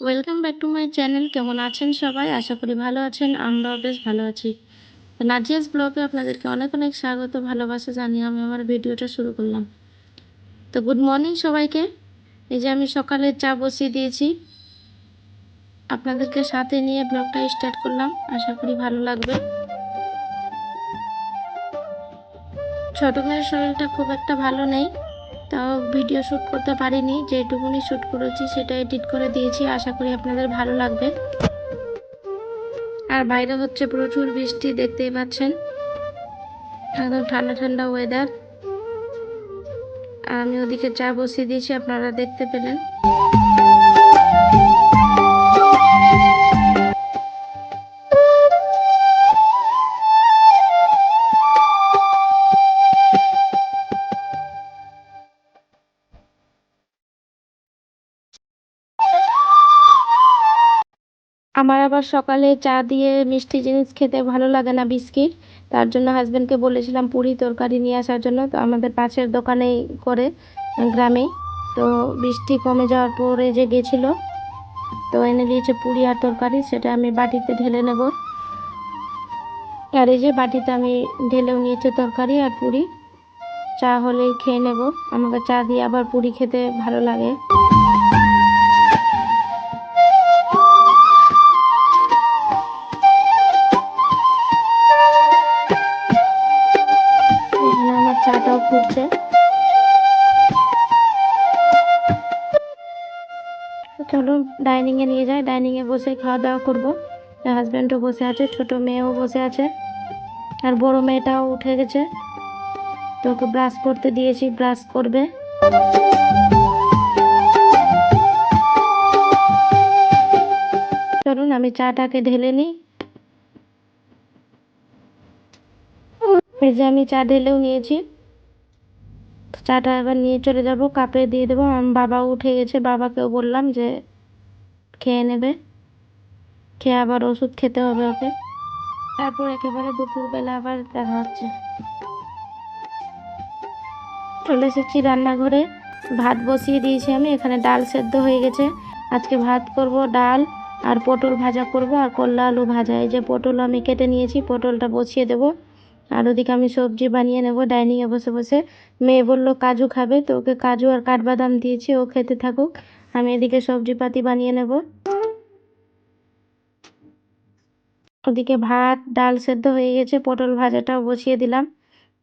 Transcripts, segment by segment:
Welcome back to my channel কেমন আছেন সবাই? আশা করি ভালো আছেন। আমরাও বেশ ভালো আছি। নাজিয়াস ব্লগে আপনাদেরকে অনেক অনেক স্বাগত, ভালোবাসা জানিয়ে আমি আমার ভিডিওটা শুরু করলাম। তো গুড মর্নিং সবাইকে। এই যে আমি সকালে চা বসিয়ে দিয়েছি। আপনাদেরকে সাথে নিয়ে ব্লগটা স্টার্ট করলাম। আশা করি ভালো লাগবে। ছোটো শরীরটা খুব একটা ভালো নেই। তাও ভিডিও শ্যুট করতে পারিনি, যেটুকুনি শ্যুট করেছি সেটা এডিট করে দিয়েছি, আশা করি আপনাদের ভালো লাগবে। আর বাইরে হচ্ছে প্রচুর বৃষ্টি, দেখতেই পাচ্ছেন। একদম ঠান্ডা ঠান্ডা ওয়েদার আর আমি ওদিকে চা বসিয়ে দিয়েছি, আপনারা দেখতে পেলেন। আমার আবার সকালে চা দিয়ে মিষ্টি জিনিস খেতে ভালো লাগে না, বিস্কিট। তার জন্য হাজব্যান্ডকে বলেছিলাম পুরি তরকারি নিয়ে আসার জন্য। তো আমাদের পাশের দোকানেই করে গ্রামে। তো বৃষ্টি কমে যাওয়ার পরে যে গেছিল, তো এনে দিয়েছে পুরি আর তরকারি। সেটা আমি বাটিতে ঢেলে নেব। আর এই যে বাটিতে আমি ঢেলেও নিয়েছি তরকারি আর পুরি। চা হলেই খেয়ে নেব। আমাকে চা দিয়ে আবার পুরি খেতে ভালো লাগে। চলো ডাইনিং এ নিয়ে যাই। ডাইনিং এ বসে খাওয়া দাওয়া করব। হাজব্যান্ডও বসে আছে, ছোট মেয়েও বসে আছে। আর বড় মেয়েটাও উঠে গেছে। তো ওকে ব্রাশ করতে দিয়েছি ব্রাশ করবে। চলুন, আমি চাটাকে ঢেলে নিই। যে আমি চা ঢেলেও নিয়েছি। চাটা এবার নিয়ে চলে যাব। কাপে দিয়ে দেবো। বাবা উঠে গেছে। বাবাকেও বললাম যে খেয়ে নেবে। খেয়ে আবার ওষুধ খেতে হবে ওকে। তারপর একেবারে দুপুরবেলা আবার দেখা হচ্ছে। চলে এসেছি রান্নাঘরে। ভাত বসিয়ে দিয়েছি আমি, এখানে ডাল সেদ্ধ হয়ে গেছে। আজকে ভাত করব ডাল আর পটল ভাজা করব আর করলা আলু ভাজা। এই যে পটল আমি কেটে নিয়েছি, পটলটা বসিয়ে দেবো। আর ওদিকে আমি সবজি বানিয়ে নেব, ডাইনিংয়ে বসে বসে। মেয়ে বলল, কাজু খাবে? তো ওকে কাজু আর কাঠবাদাম দিয়েছি, ও খেতে থাকুক। আমি এদিকে সবজিপাতি বানিয়ে নেব। ওদিকে ভাত, ডাল সেদ্ধ হয়ে গেছে, পটল ভাজাটাও বসিয়ে দিলাম।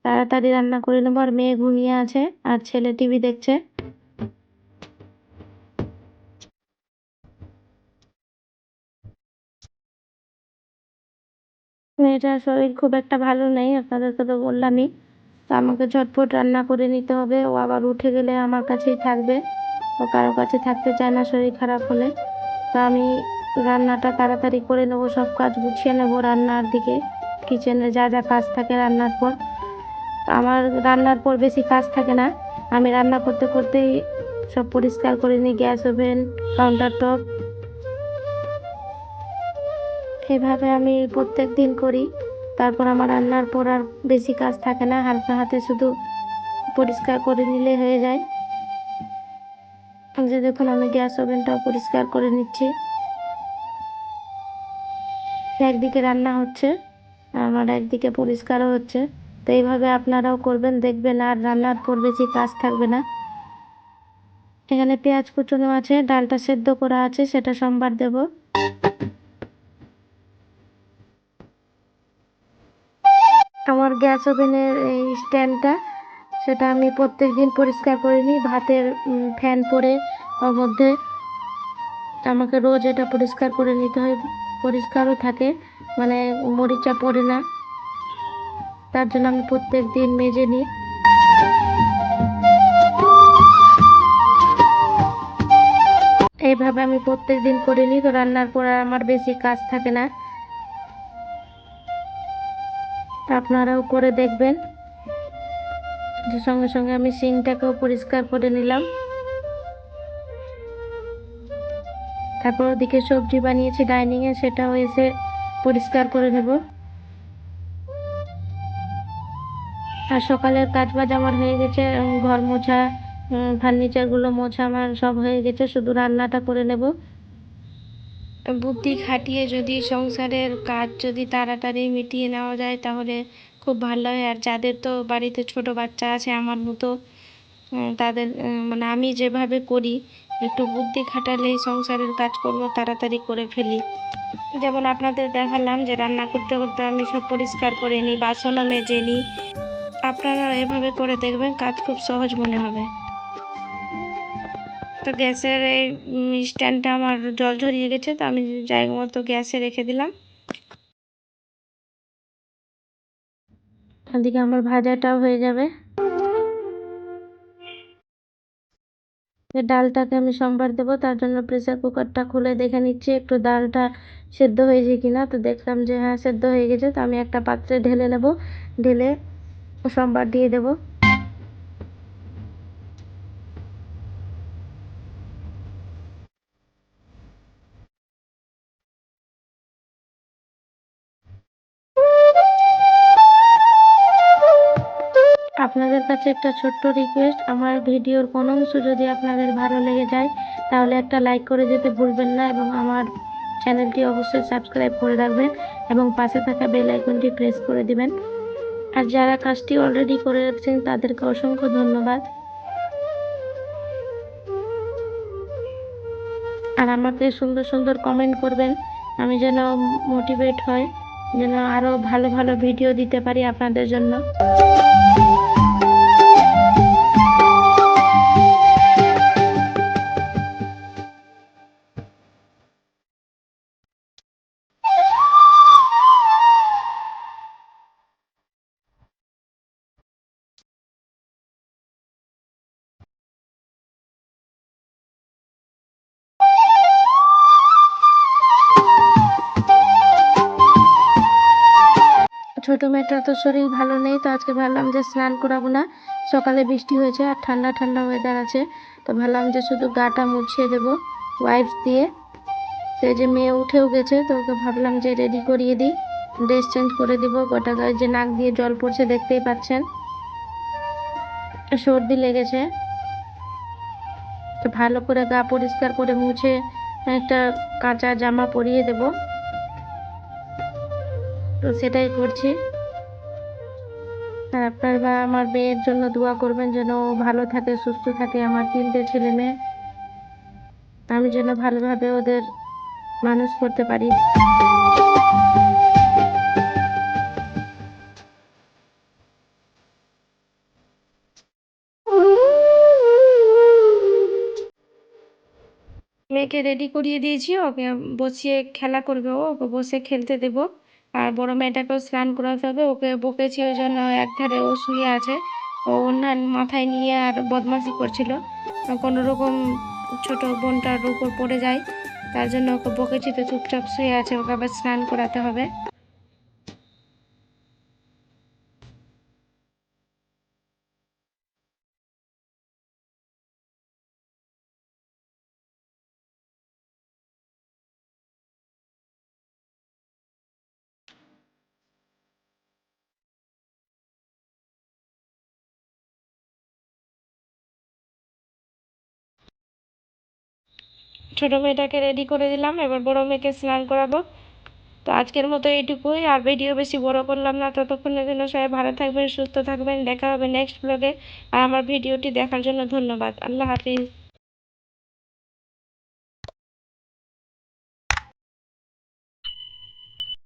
তাড়াতাড়ি রান্না করে নেব। আর মেয়ে ঘুমিয়ে আছে, আর ছেলে টিভি দেখছে। মেয়েটার শরীর খুব একটা ভালো নেই, আপনাদেরকে তো বললামই। তো আমাকে ঝটপট রান্না করে নিতে হবে। ও আবার উঠে গেলে আমার কাছেই থাকবে। ও কারও কাছে থাকতে চায় না, শরীর খারাপ হলে। তো আমি রান্নাটা তাড়াতাড়ি করে নেব, সব কাজ গুছিয়ে নেব রান্নার দিকে। কিচেনে যা যা কাজ থাকে রান্নার পর। আমার রান্নার পর বেশি কাজ থাকে না। আমি রান্না করতে করতেই সব পরিষ্কার করে নিই, গ্যাস ওভেন কাউন্টার টপ এভাবে আমি প্রত্যেক দিন করি। তারপর আমার রান্নার পর আর বেশি কাজ থাকে না, হালকা হাতে শুধু পরিষ্কার করে নিলে হয়ে যায়। যে দেখুন, আমি গ্যাস ওভেনটাও পরিষ্কার করে নিচ্ছি। একদিকে রান্না হচ্ছে, আমার একদিকে পরিষ্কারও হচ্ছে। তো এইভাবে আপনারাও করবেন, দেখবেন আর রান্নার পর বেশি কাজ থাকবে না। এখানে পেঁয়াজ কুচনো আছে, ডালটা সেদ্ধ করা আছে, সেটা সোমবার দেব। আমার গ্যাস ওভেনের এই স্ট্যান্ডটা সেটা আমি প্রত্যেক দিন পরিষ্কার করে নিই। ভাতের ফ্যান পরে ওর মধ্যে আমাকে রোজ এটা পরিষ্কার করে নিতে হয়। পরিষ্কারও থাকে মানে মরিচা পড়ে না। তার জন্য আমি প্রত্যেক দিন মেজে নিই। এইভাবে আমি প্রত্যেক দিন করে নিই, তো রান্নার পর আমার বেশি কাজ থাকে না। আপনারাও করে দেখবেন। সঙ্গে সঙ্গে আমি সিংটাকেও পরিষ্কার করে নিলাম। তারপর ওদিকে সবজি বানিয়েছি, ডাইনিংয়ে সেটাও এসে পরিষ্কার করে নেব। আর সকালের কাজ বাজ আমার হয়ে গেছে ঘর মোছা ফার্নিচারগুলো মোছা আমার সব হয়ে গেছে, শুধু রান্নাটা করে নেব। বুদ্ধি খাটিয়ে যদি সংসারের কাজ যদি তাড়াতাড়ি মিটিয়ে নেওয়া যায়, তাহলে খুব ভালো হয়। আর যাদের তো বাড়িতে ছোট বাচ্চা আছে আমার মতো তাদের মানে আমি যেভাবে করি, একটু বুদ্ধি খাটালেই সংসারের কাজকর্ম তাড়াতাড়ি করে ফেলি। যেমন আপনাদের দেখালাম যে রান্না করতে করতে আমি সব পরিষ্কার করে নিই, বাসনও মেজে নিই। আপনারা এভাবে করে দেখবেন কাজ খুব সহজ মনে হবে। তো গ্যাসের এই স্ট্যান্ডটা আমার জল ঝরিয়ে গেছে, তো আমি জায়গা মতো গ্যাসে রেখে দিলাম। এদিকে আমার ভাজাটাও হয়ে যাবে। ডালটাকে আমি সোমবার দেবো, তার জন্য প্রেসার কুকারটা খুলে দেখে নিচ্ছি, একটু ডালটা সেদ্ধ হয়েছে কিনা। তো দেখলাম যে হ্যাঁ সেদ্ধ হয়ে গেছে, তো আমি একটা পাত্রে ঢেলে নেব, ঢেলে সোমবার দিয়ে দেবো। আপনাদের কাছে একটা ছোট্ট রিকোয়েস্ট আমার ভিডিওর কোনো অংশ যদি আপনাদের ভালো লেগে যায়, তাহলে একটা লাইক করে যেতে ভুলবেন না এবং আমার চ্যানেলটি অবশ্যই সাবস্ক্রাইব করে রাখবেন এবং পাশে থাকা বেল আইকনটি প্রেস করে দিবেন। আর যারা কাজটি অলরেডি করে রেখেছেন, তাদেরকে অসংখ্য ধন্যবাদ। আর আমাকে সুন্দর সুন্দর কমেন্ট করবেন, আমি যেন মোটিভেট হই, যেন আরও ভালো ভালো ভিডিও দিতে পারি আপনাদের জন্য। ছোট মেয়েটার তো শরীর ভালো নেই, তো আজকে ভাবলাম যে স্নান করাবো না। সকালে বৃষ্টি হয়েছে আর ঠান্ডা ঠান্ডা ওয়েদার আছে, তো ভাবলাম যে শুধু গাটা মুছিয়ে দেবো ওয়াইপস দিয়ে। সে যে মেয়ে উঠেও গেছে, তো ওকে ভাবলাম যে রেডি করিয়ে দিই ড্রেস চেঞ্জ করে দিব, গোটা গায়ে যে নাক দিয়ে জল পড়ছে দেখতেই পাচ্ছেন। সর্দি লেগেছে। তো ভালো করে গা পরিষ্কার করে মুছে একটা কাঁচা জামা পরিয়ে দেবো। তো সেটাই করছি। আর আপনার বা আমার মেয়ের জন্য দোয়া করবেন যেন ভালো থাকে, সুস্থ থাকে, আমার তিনটে ছেলে মেয়ে। আমি যেন ভালোভাবে ওদের মানুষ করতে পারি। মেয়েকে রেডি করিয়ে দিয়েছি, ওকে বসিয়ে খেলা করবে ও, ওকে বসে খেলতে দেব। আর বড় মেয়েটাকেও স্নান করাতে হবে। ওকে বকেছি ওই জন্য এক ধারে ও শুয়ে আছে। ও ওনার মাথায় নিয়ে আর বদমাশি করছিল। কোনো রকম ছোট বোনটার উপর পড়ে যায়। তার জন্য ওকে বকেছি তো চুপচাপ শুয়ে আছে। ওকে আবার স্নান করাতে হবে। ছোট মেয়েটাকে রেডি করে দিলাম, এবার বড়ো মেয়েকে স্নান করাবো। তো আজকের মতো এইটুকুই, আর ভিডিও বেশি বড় করলাম না, ততক্ষণের জন্য সবাই ভালো থাকবেন, সুস্থ থাকবেন, দেখা হবে নেক্সট ব্লগে আর আমার ভিডিওটি দেখার জন্য ধন্যবাদ। আল্লাহ হাফিজ।